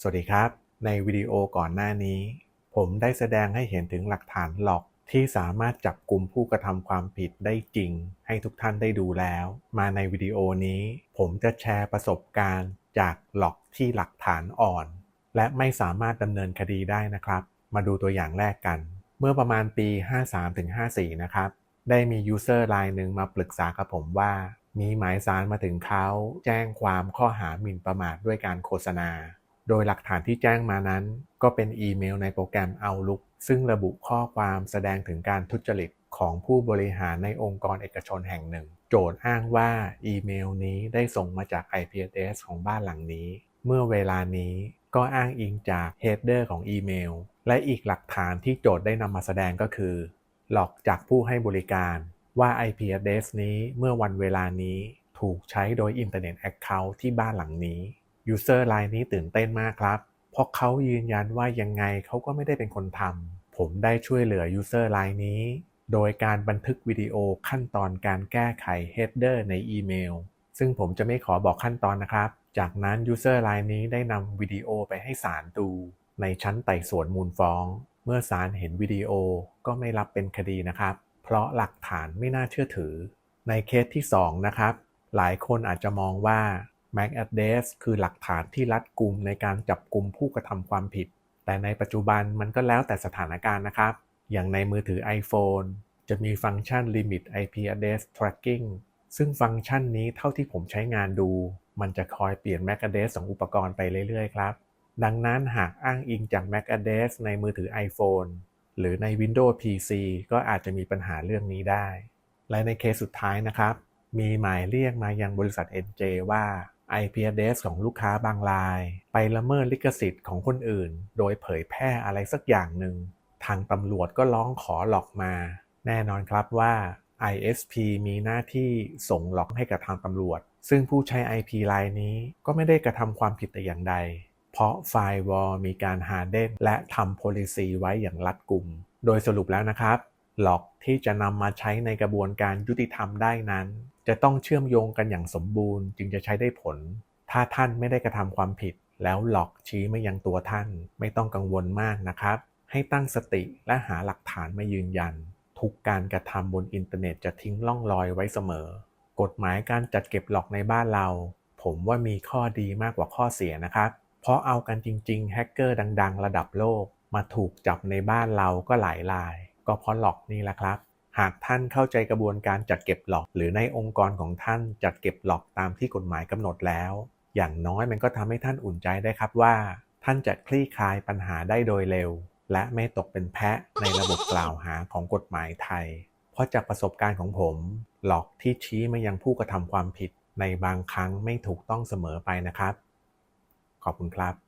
สวัสดีครับ ในวิดีโอก่อนหน้านี้ ผมได้แสดงให้เห็นถึงหลักฐานหลอกที่สามารถจับกลุ่มผู้กระทำความผิดได้จริง ให้ทุกท่านได้ดูแล้ว มาในวิดีโอนี้ ผมจะแชร์ประสบการณ์จากหลอกที่หลักฐานอ่อน และไม่สามารถดำเนินคดีได้นะครับ มาดูตัวอย่างแรกกัน เมื่อประมาณปี 53-54 นะครับ ได้มียูเซอร์รายหนึ่งมาปรึกษากับผมว่ามีหมายสารมาถึงเขาแจ้งความข้อหาหมิ่นประมาทด้วยการโฆษณา โดยหลักฐานที่แจ้งมานั้น ก็เป็นอีเมลในโปรแกรม Outlook ซึ่งระบุข้อความแสดงถึงการทุจริตของผู้บริหารในองค์กรเอกชนแห่งหนึ่ง โจทย์อ้างว่าอีเมลนี้ได้ส่งมาจาก IP address ของบ้านหลังนี้ เมื่อเวลานี้ก็อ้างอิงจาก header ของอีเมล และอีกหลักฐานที่โจทย์ได้นำมาแสดงก็คือ หลอกจากผู้ให้บริการว่า IP address นี้เมื่อวันเวลานี้ถูกใช้โดย Internet Account ที่บ้านหลังนี้ ยูเซอร์รายนี้ตื่นเต้นมากครับ เพราะเขายืนยันว่ายังไงเขาก็ไม่ได้เป็นคนทำ ผมได้ช่วยเหลือยูเซอร์รายนี้ โดยการบันทึกวิดีโอขั้นตอนการแก้ไข header ในอีเมล ซึ่งผมจะไม่ขอบอกขั้นตอนนะครับ จากนั้นยูเซอร์รายนี้ได้นำวิดีโอไปให้ศาลดู ในชั้นไต่สวนมูลฟ้อง เมื่อศาลเห็นวิดีโอก็ไม่รับเป็นคดีนะครับ เพราะหลักฐานไม่น่าเชื่อถือ ในเคสที่ 2 นะครับ หลายคนอาจจะมองว่า MAC address คือหลักฐานที่รัดกุมในการจับกลุ่มผู้กระทำความผิด แต่ในปัจจุบันมันก็แล้วแต่สถานการณ์นะครับ อย่างในมือถือ iPhone จะมีฟังก์ชัน Limit IP Address Tracking ซึ่งฟังก์ชันนี้เท่าที่ผมใช้งานดู มันจะคอยเปลี่ยน MAC address ของอุปกรณ์ไปเรื่อยๆ ครับ ดังนั้นหากอ้างอิงจาก MAC address ในมือถือ iPhone หรือใน Windows PC ก็อาจจะมีปัญหาเรื่องนี้ได้ และในเคสสุดท้ายนะครับ มีหมายเรียกมายังบริษัท NJ ว่า IP address ของลูกค้าบางราย ไปละเมิดลิขสิทธิ์ของคนอื่น โดยเผยแพร่อะไรสักอย่างหนึ่ง ทางตำรวจก็ร้องขอหลอกมา แน่นอนครับว่า ISP มีหน้าที่ส่งหลอกให้กับทางตำรวจ ซึ่งผู้ใช้ IP รายนี้ก็ไม่ได้กระทำความผิดแต่อย่างใด เพราะไฟล์วอลมีการ harden และทำ policy ไว้อย่างรัดกุม โดยสรุปแล้วนะครับ หลอกที่จะนำมาใช้ในกระบวนการยุติธรรมได้นั้น จะต้องเชื่อมโยงกันอย่างสมบูรณ์จึงจะใช้ได้ผล ถ้าท่านไม่ได้กระทำความผิด แล้วหลอกชี้ไมายังตัวท่าน ไม่ต้องกังวลมากนะครับ ให้ตั้งสติและหาหลักฐานมายืนยัน ทุกการกระทำบนอินเทอร์เน็ตจะทิ้งร่องรอยไว้เสมอ กฎหมายการจัดเก็บหลอกในบ้านเรา ผมว่ามีข้อดีมากกว่าข้อเสียนะครับ เพราะเอากันจริงๆแฮกเกอร์ดัง ๆ ระดับโลก มาถูกจับในบ้านเราก็หลายราย ก็เพราะหลอกนี่แหละครับ หากท่านเข้าใจกระบวนการจัดเก็บหลอก หรือในองค์กรของท่านจัดเก็บหลอกตามที่กฎหมายกำหนดแล้ว อย่างน้อยมันก็ทำให้ท่านอุ่นใจได้ครับว่า ท่านจะคลี่คลายปัญหาได้โดยเร็ว และไม่ตกเป็นแพะในระบบกล่าวหาของกฎหมายไทย เพราะจากประสบการณ์ของผม หลอกที่ชี้มายังผู้กระทำความผิดในบางครั้งไม่ถูกต้องเสมอไปนะครับ ขอบคุณครับ